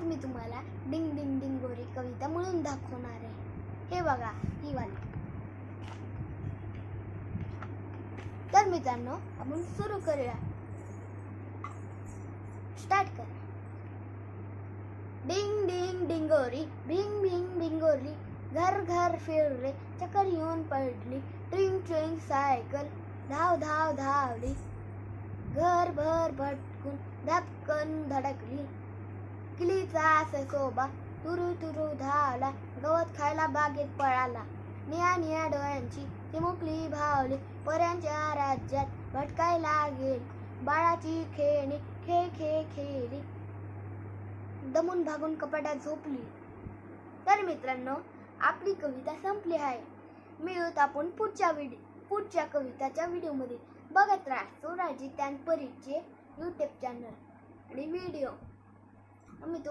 आज मी तुम्हाला डिंग डिंग डिंग गोरी कविता म्हणून दाखवणार आहे. हे बघा ही वाली. तर मित्रांनो आपण सुरू करूया. स्टार्ट करा. डिंग डिंग डिंगोरी भिंग भिंग भिंगोरी घर घर फिरले चक्कर येऊन पडली ट्रिंग ट्रिंग सायकल धाव धाव धावली. घर भर भटकून धपकन धडकली. किलीचा ससोबा तुरु तुरु धावला. गवत खायला बागेत पळाला. निया निया डोळ्यांची चिमुकली भावली. पर्यांच्या राज्यात भटकायला गेली. बाळाची खेळणी खेळ खेळ खेळली. दमून भागून कपाटात झोपली. तर मित्रांनो आपली कविता संपली आहे. मिळूत आपण पुढच्या व्हिडिओ पुढच्या कविताच्या व्हिडिओमध्ये बघत राहा सोराजी त्यान परीचे यूट्यूब चॅनल आणि व्हिडिओ मी तुम